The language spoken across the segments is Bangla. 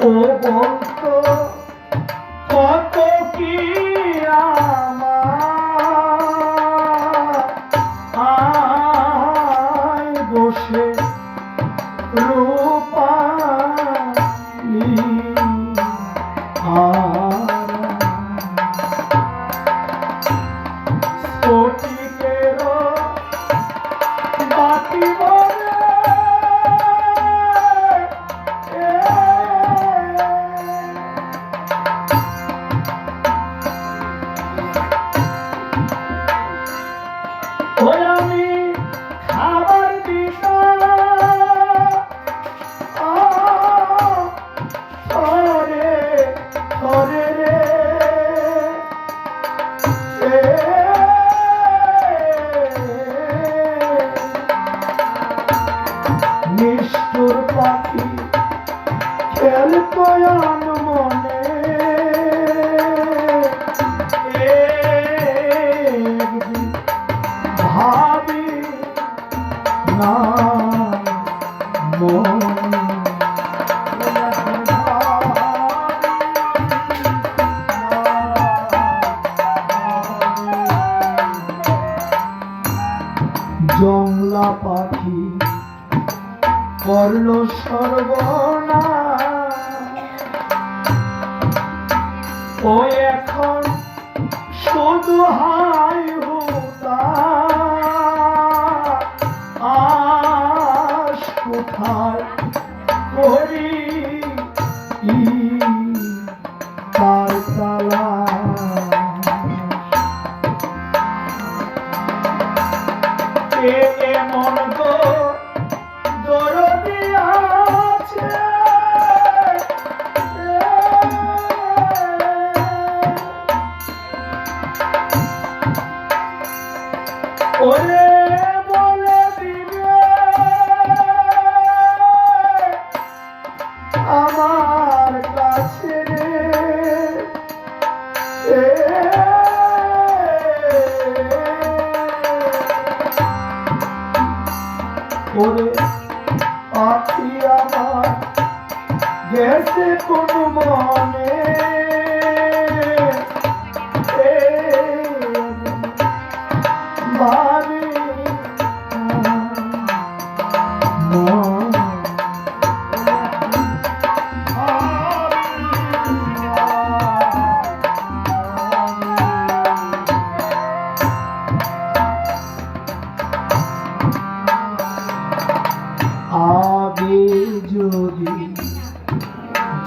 ও বলতো কত কি আমার? বসে রূপালি জংলা পাখি করল সর্বনা ও এখন শুধু হাই হুতা जैसे तुम माने।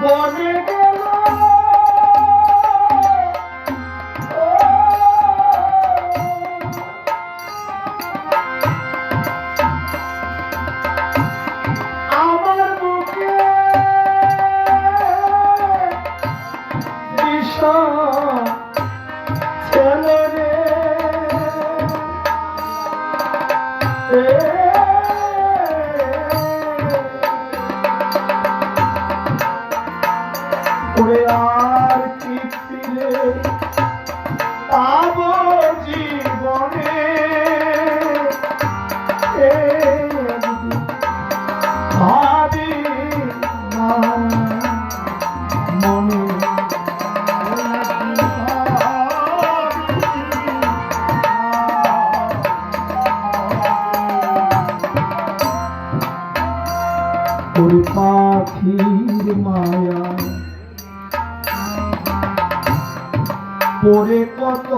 Bonnet. পাখির মায়া। পরে কত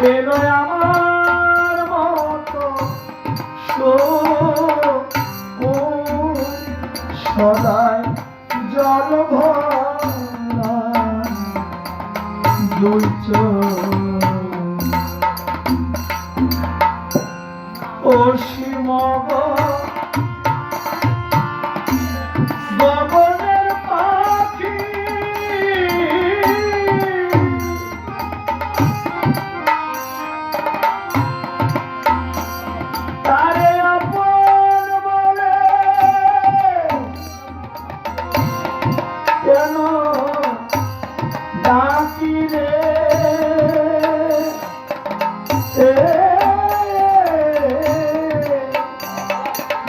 পেল আমার মতো সদাই জল ভরা দুই চোখ।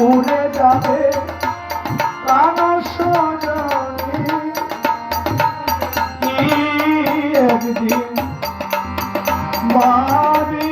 উড়ে যাবে আমার সজনী একদিন মারি